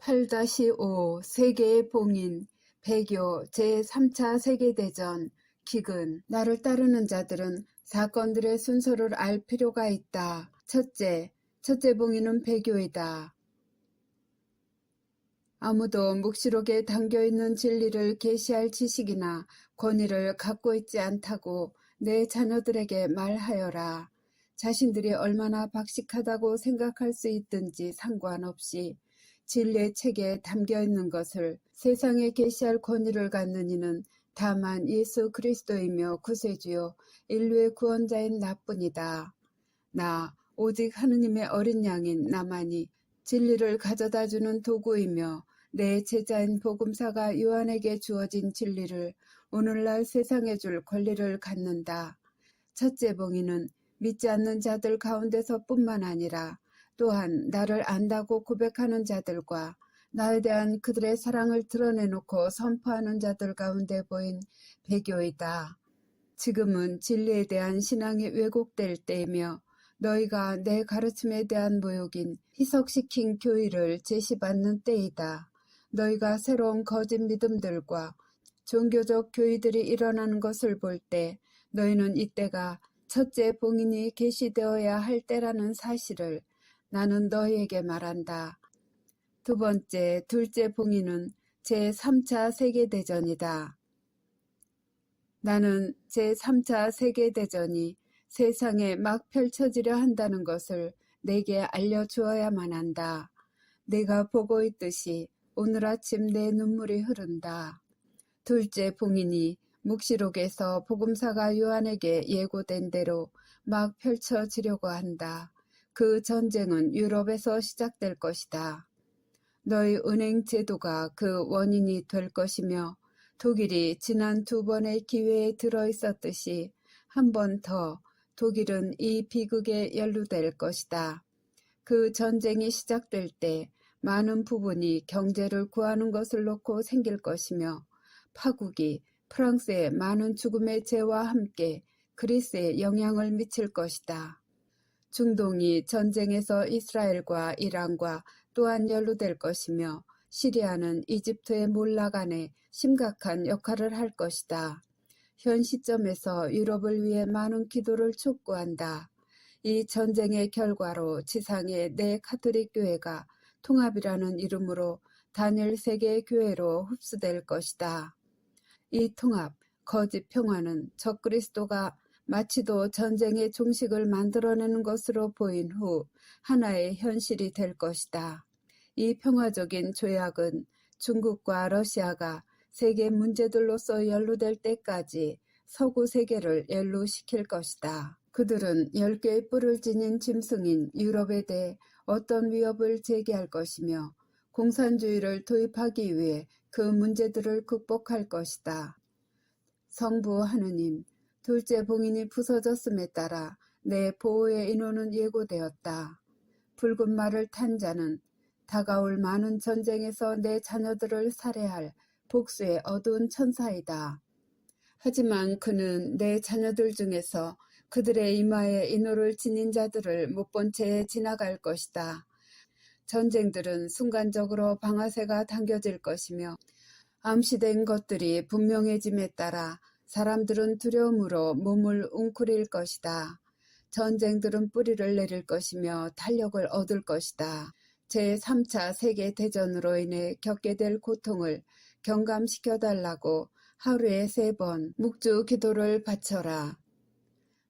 8-5 세계의 봉인 배교 제3차 세계대전 기근 나를 따르는 자들은 사건들의 순서를 알 필요가 있다. 첫째, 첫째 봉인은 배교이다. 아무도 묵시록에 담겨 있는 진리를 계시할 지식이나 권위를 갖고 있지 않다고 내 자녀들에게 말하여라. 자신들이 얼마나 박식하다고 생각할 수 있든지 상관없이 진리의 책에 담겨 있는 것을 세상에 계시할 권위를 갖는 이는 다만 예수 그리스도이며 구세주요 인류의 구원자인 나뿐이다. 나 오직 하느님의 어린 양인 나만이 진리를 가져다 주는 도구이며 내 제자인 복음사가 요한에게 주어진 진리를 오늘날 세상에 줄 권리를 갖는다. 첫째 봉인은 믿지 않는 자들 가운데서 뿐만 아니라 또한 나를 안다고 고백하는 자들과 나에 대한 그들의 사랑을 드러내놓고 선포하는 자들 가운데 보인 배교이다. 지금은 진리에 대한 신앙이 왜곡될 때이며 너희가 내 가르침에 대한 모욕인 희석시킨 교의를 제시받는 때이다. 너희가 새로운 거짓 믿음들과 종교적 교의들이 일어나는 것을 볼 때 너희는 이때가 첫째 봉인이 계시되어야 할 때라는 사실을 나는 너희에게 말한다. 두 번째, 둘째 봉인은 제3차 세계대전이다. 나는 제3차 세계대전이 세상에 막 펼쳐지려 한다는 것을 내게 알려주어야만 한다. 내가 보고 있듯이 오늘 아침 내 눈물이 흐른다. 둘째 봉인이 묵시록에서 복음사가 요한에게 예고된 대로 막 펼쳐지려고 한다. 그 전쟁은 유럽에서 시작될 것이다. 너희 은행 제도가 그 원인이 될 것이며 독일이 지난 두 번의 기회에 들어 있었듯이 한 번 더 독일은 이 비극에 연루될 것이다. 그 전쟁이 시작될 때 많은 부분이 경제를 구하는 것을 놓고 생길 것이며 파국이 프랑스의 많은 죽음의 재와 함께 그리스에 영향을 미칠 것이다. 중동이 전쟁에서 이스라엘과 이란과 또한 연루될 것이며 시리아는 이집트의 몰락 안에 심각한 역할을 할 것이다. 현 시점에서 유럽을 위해 많은 기도를 촉구한다. 이 전쟁의 결과로 지상의 내 카톨릭 교회가 통합이라는 이름으로 단일 세계 교회로 흡수될 것이다. 이 통합, 거짓 평화는 적그리스도가 마치도 전쟁의 종식을 만들어내는 것으로 보인 후 하나의 현실이 될 것이다. 이 평화적인 조약은 중국과 러시아가 세계 문제들로서 연루될 때까지 서구 세계를 연루시킬 것이다. 그들은 열 개의 뿔을 지닌 짐승인 유럽에 대해 어떤 위협을 제기할 것이며 공산주의를 도입하기 위해 그 문제들을 극복할 것이다. 성부 하느님, 둘째 봉인이 부서졌음에 따라 내 보호의 인원은 예고되었다. 붉은 말을 탄 자는 다가올 많은 전쟁에서 내 자녀들을 살해할 복수의 어두운 천사이다. 하지만 그는 내 자녀들 중에서 그들의 이마에 인호를 지닌 자들을 못 본 채 지나갈 것이다. 전쟁들은 순간적으로 방아쇠가 당겨질 것이며 암시된 것들이 분명해짐에 따라 사람들은 두려움으로 몸을 웅크릴 것이다. 전쟁들은 뿌리를 내릴 것이며 탄력을 얻을 것이다. 제3차 세계대전으로 인해 겪게 될 고통을 경감시켜달라고 하루에 세 번 묵주 기도를 바쳐라.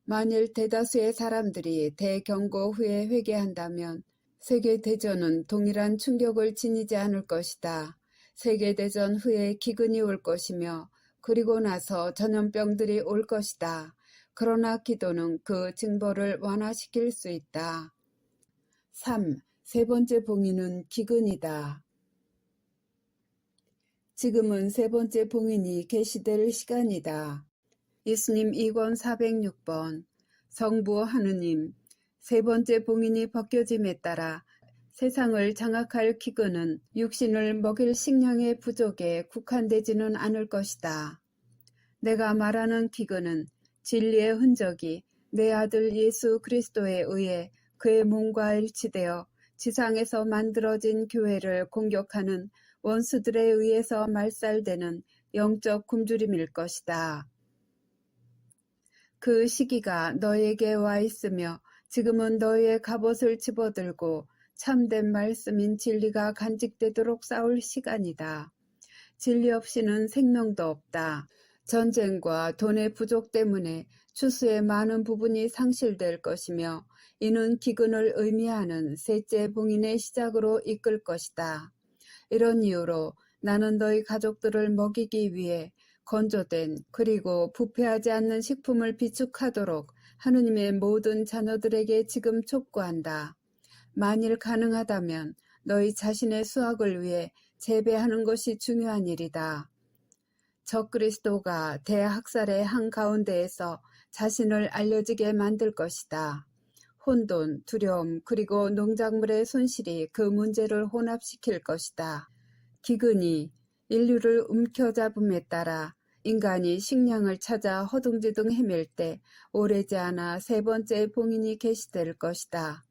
만일 대다수의 사람들이 대경고 후에 회개한다면 세계대전은 동일한 충격을 지니지 않을 것이다. 세계대전 후에 기근이 올 것이며 그리고 나서 전염병들이 올 것이다. 그러나 기도는 그 징벌을 완화시킬 수 있다. 3. 세 번째 봉인은 기근이다. 지금은 세 번째 봉인이 계시될 시간이다. 예수님 2권 406번 성부 하느님 세 번째 봉인이 벗겨짐에 따라 세상을 장악할 기근은 육신을 먹일 식량의 부족에 국한되지는 않을 것이다. 내가 말하는 기근은 진리의 흔적이 내 아들 예수 그리스도에 의해 그의 몸과 일치되어 지상에서 만들어진 교회를 공격하는 원수들에 의해서 말살되는 영적 굶주림일 것이다. 그 시기가 너에게 와 있으며 지금은 너의 갑옷을 집어들고 참된 말씀인 진리가 간직되도록 싸울 시간이다. 진리 없이는 생명도 없다. 전쟁과 돈의 부족 때문에 추수의 많은 부분이 상실될 것이며 이는 기근을 의미하는 셋째 봉인의 시작으로 이끌 것이다. 이런 이유로 나는 너희 가족들을 먹이기 위해 건조된 그리고 부패하지 않는 식품을 비축하도록 하느님의 모든 자녀들에게 지금 촉구한다. 만일 가능하다면 너희 자신의 수확을 위해 재배하는 것이 중요한 일이다. 적그리스도가 대학살의 한가운데에서 자신을 알려지게 만들 것이다. 혼돈, 두려움, 그리고 농작물의 손실이 그 문제를 혼합시킬 것이다. 기근이 인류를 움켜잡음에 따라 인간이 식량을 찾아 허둥지둥 헤맬 때 오래지 않아 세 번째 봉인이 개시될 것이다.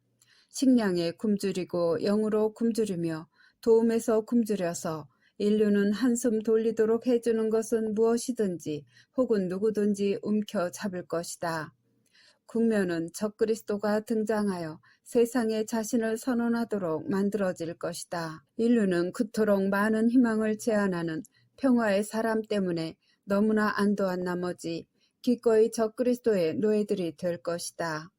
식량에 굶주리고 영으로 굶주리며 도움에서 굶주려서 인류는 한숨 돌리도록 해주는 것은 무엇이든지 혹은 누구든지 움켜 잡을 것이다. 국면은 적그리스도가 등장하여 세상에 자신을 선언하도록 만들어질 것이다. 인류는 그토록 많은 희망을 제안하는 평화의 사람 때문에 너무나 안도한 나머지 기꺼이 적그리스도의 노예들이 될 것이다.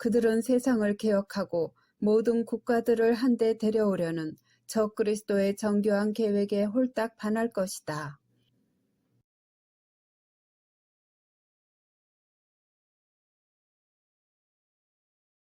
그들은 세상을 개혁하고 모든 국가들을 한데 데려오려는 적그리스도의 정교한 계획에 홀딱 반할 것이다.